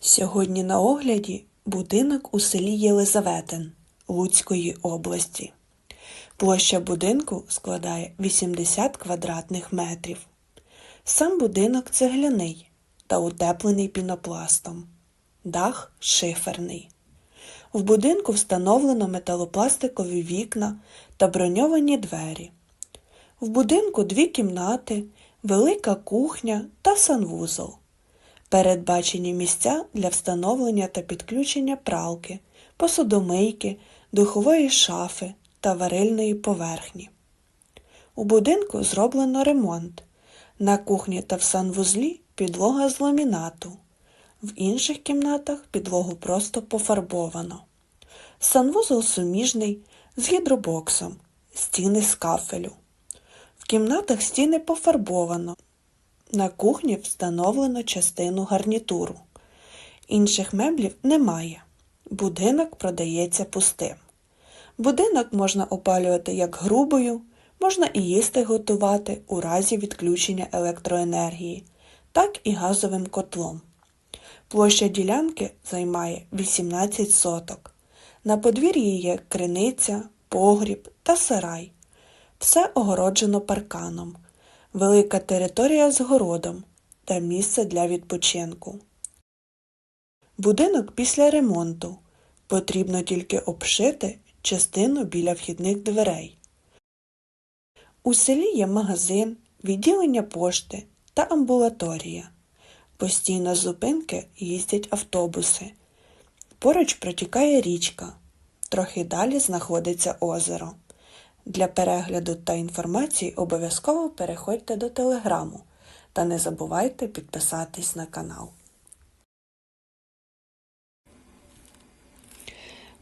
Сьогодні на огляді будинок у селі Єлизаветин Луцької області. Площа будинку складає 80 квадратних метрів. Сам будинок цегляний та утеплений пінопластом. Дах шиферний. В будинку встановлено металопластикові вікна та броньовані двері. В будинку дві кімнати, велика кухня та санвузол. Передбачені місця для встановлення та підключення пралки, посудомийки, духової шафи та варильної поверхні. У будинку зроблено ремонт. На кухні та в санвузлі підлога з ламінату. В інших кімнатах підлогу просто пофарбовано. Санвузол суміжний з гідробоксом, стіни з кафелю. В кімнатах стіни пофарбовано. На кухні встановлено частину гарнітуру. Інших меблів немає. Будинок продається пустим. Будинок можна опалювати як грубою, можна і їсти готувати у разі відключення електроенергії, так і газовим котлом. Площа ділянки займає 18 соток. На подвір'ї є криниця, погріб та сарай. Все огороджено парканом. Велика територія з городом та місце для відпочинку. Будинок після ремонту. Потрібно тільки обшити частину біля вхідних дверей. У селі є магазин, відділення пошти та амбулаторія. Постійно з зупинки їздять автобуси. Поруч протікає річка. Трохи далі знаходиться озеро. Для перегляду та інформації обов'язково переходьте до телеграму та не забувайте підписатись на канал.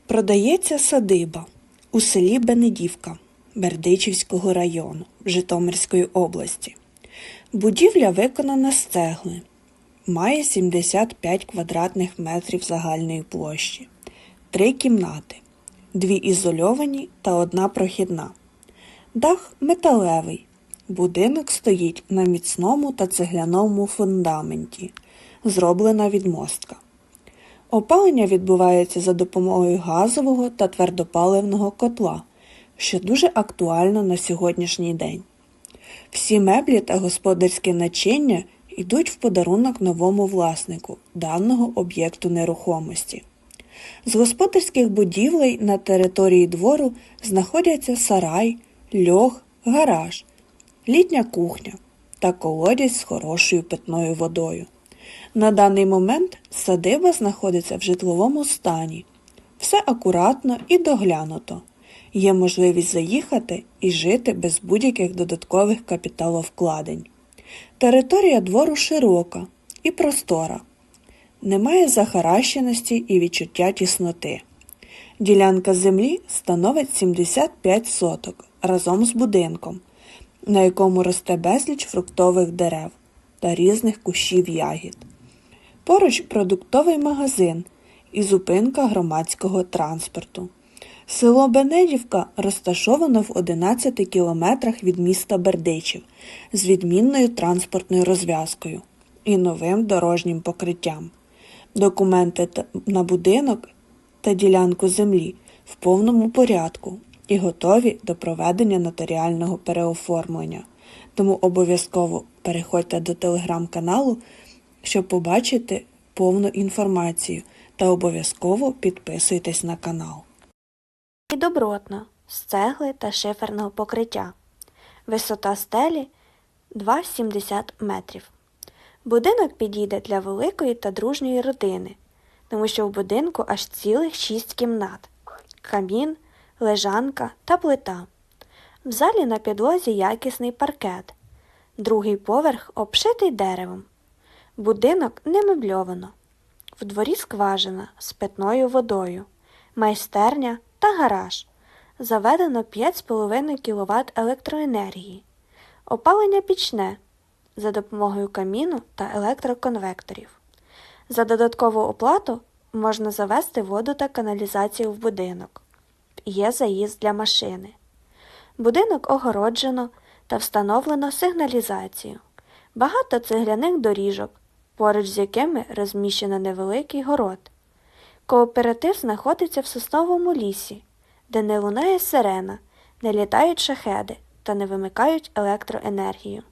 Продається садиба у селі Бенедівка Бердичівського району Житомирської області. Будівля виконана з цегли. Має 75 квадратних метрів загальної площі, три кімнати, дві ізольовані та одна прохідна. Дах металевий. Будинок стоїть на міцному та цегляному фундаменті, зроблена відмостка. Опалення відбувається за допомогою газового та твердопаливного котла, що дуже актуально на сьогоднішній день. Всі меблі та господарське начиння йдуть в подарунок новому власнику даного об'єкту нерухомості. З господарських будівлей на території двору знаходяться сарай, льох, гараж, літня кухня та колодязь з хорошою питною водою. На даний момент садиба знаходиться в житловому стані. Все акуратно і доглянуто. Є можливість заїхати і жити без будь-яких додаткових капіталовкладень. Територія двору широка і простора. Немає захаращеності і відчуття тісноти. Ділянка землі становить 75 соток разом з будинком, на якому росте безліч фруктових дерев та різних кущів ягід. Поруч продуктовий магазин і зупинка громадського транспорту. Село Бенедівка розташовано в 11 кілометрах від міста Бердичів з відмінною транспортною розв'язкою і новим дорожнім покриттям. Документи на будинок та ділянку землі в повному порядку і готові до проведення нотаріального переоформлення. Тому обов'язково переходьте до телеграм-каналу, щоб побачити повну інформацію та обов'язково підписуйтесь на канал. і добротно з цегли та шиферного покриття. Висота стелі 2,70 метрів. Будинок підійде для великої та дружньої родини, тому що в будинку аж цілих 6 кімнат, камін, лежанка та плита. В залі на підлозі якісний паркет. Другий поверх обшитий деревом. Будинок не мебльовано. В дворі скважина з питною водою, майстерня та гараж. Заведено 5,5 кВт електроенергії. Опалення пічне за допомогою каміну та електроконвекторів. За додаткову оплату можна завести воду та каналізацію в будинок. Є заїзд для машини. Будинок огороджено та встановлено сигналізацію. Багато цегляних доріжок, поруч з якими розміщено невеликий город. Кооператив знаходиться в сосновому лісі, де не лунає сирена, не літають шахеди та не вимикають електроенергію.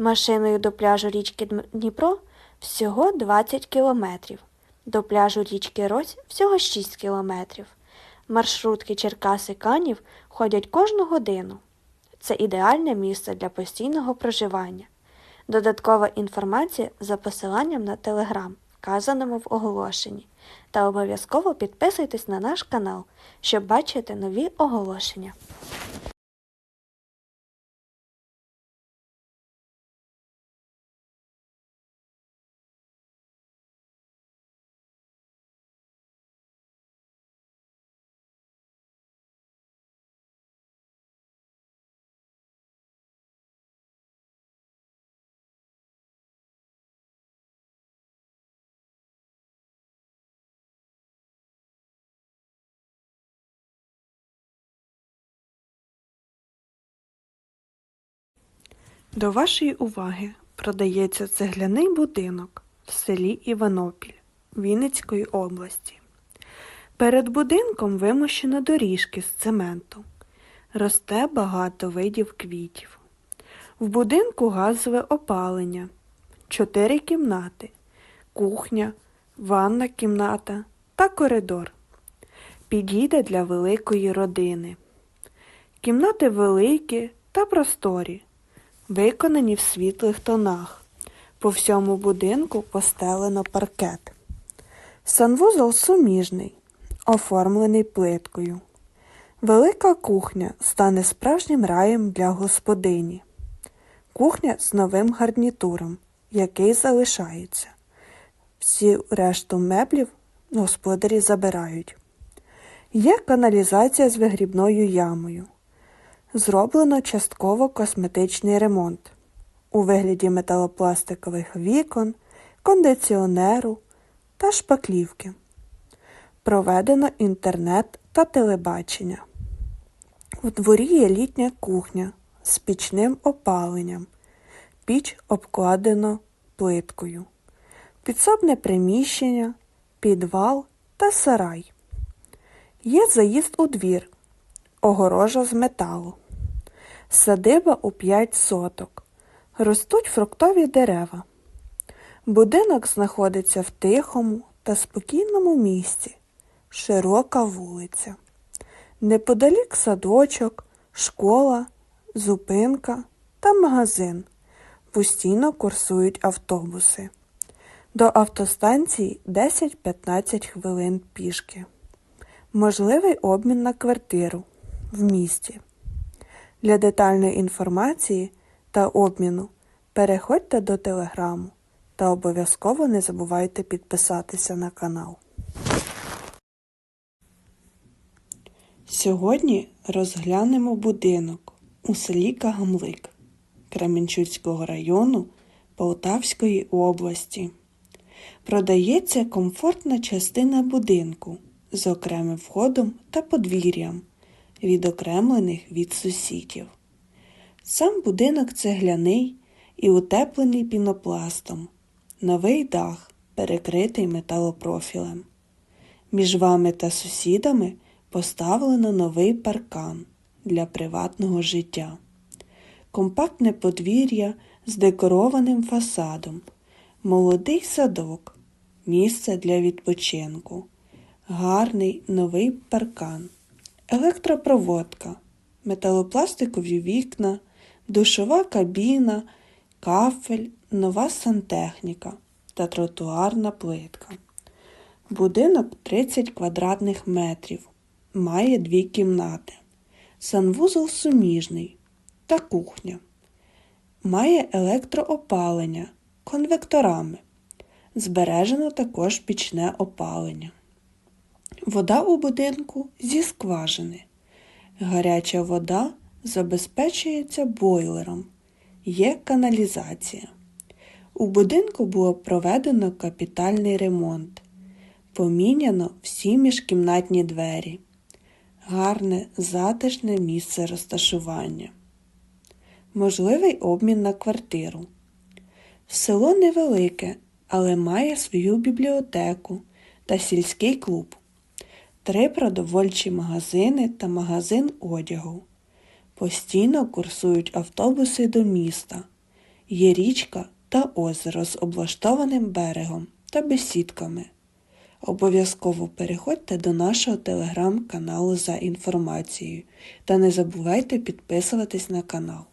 Машиною до пляжу річки Дніпро всього 20 кілометрів, до пляжу річки Рось всього 6 кілометрів. Маршрутки Черкаси Канів ходять кожну годину. Це ідеальне місце для постійного проживання. Додаткова інформація за посиланням на телеграм, вказаному в оголошенні. Та обов'язково підписуйтесь на наш канал, щоб бачити нові оголошення. До вашої уваги продається цегляний будинок в селі Іванопіль Вінницької області. Перед будинком вимощено доріжки з цементу. Росте багато видів квітів. В будинку газове опалення, чотири кімнати, кухня, ванна кімната та коридор. Підійде для великої родини. Кімнати великі та просторі виконані в світлих тонах. По всьому будинку постелено паркет. Санвузол суміжний, оформлений плиткою. Велика кухня стане справжнім раєм для господині. Кухня з новим гарнітуром, який залишається. Всі решту меблів господарі забирають. Є каналізація з вигрібною ямою. Зроблено частково косметичний ремонт у вигляді металопластикових вікон, кондиціонеру та шпаклівки. Проведено інтернет та телебачення. У дворі є літня кухня з пічним опаленням. Піч обкладено плиткою. Підсобне приміщення, підвал та сарай. Є заїзд у двір огорожа з металу. Садиба у п'ять соток. Ростуть фруктові дерева. Будинок знаходиться в тихому та спокійному місці. Широка вулиця. Неподалік садочок, школа, зупинка та магазин. Постійно курсують автобуси. До автостанції 10-15 хвилин пішки. Можливий обмін на квартиру в місті. Для детальної інформації та обміну переходьте до телеграму та обов'язково не забувайте підписатися на канал. Сьогодні розглянемо будинок у селі Кагамлик Кременчуцького району Полтавської області. Продається комфортна частина будинку з окремим входом та подвір'ям, відокремлених від сусідів. Сам будинок цегляний і утеплений пінопластом, новий дах перекритий металопрофілем. Між вами та сусідами поставлено новий паркан для приватного життя, компактне подвір'я з декорованим фасадом, молодий садок, місце для відпочинку, гарний новий паркан, електропроводка, металопластикові вікна, душова кабіна, кафель, нова сантехніка та тротуарна плитка. Будинок 30 квадратних метрів, має дві кімнати, санвузол суміжний та кухня. Має електроопалення конвекторами. Збережено також пічне опалення. Вода у будинку зі скважини. Гаряча вода забезпечується бойлером. Є каналізація. У будинку було проведено капітальний ремонт. Поміняно всі міжкімнатні двері. Гарне затишне місце розташування. Можливий обмін на квартиру. Село невелике, але має свою бібліотеку та сільський клуб, три продовольчі магазини та магазин одягу. Постійно курсують автобуси до міста. Є річка та озеро з облаштованим берегом та бесідками. Обов'язково переходьте до нашого телеграм-каналу за інформацією та не забувайте підписуватись на канал.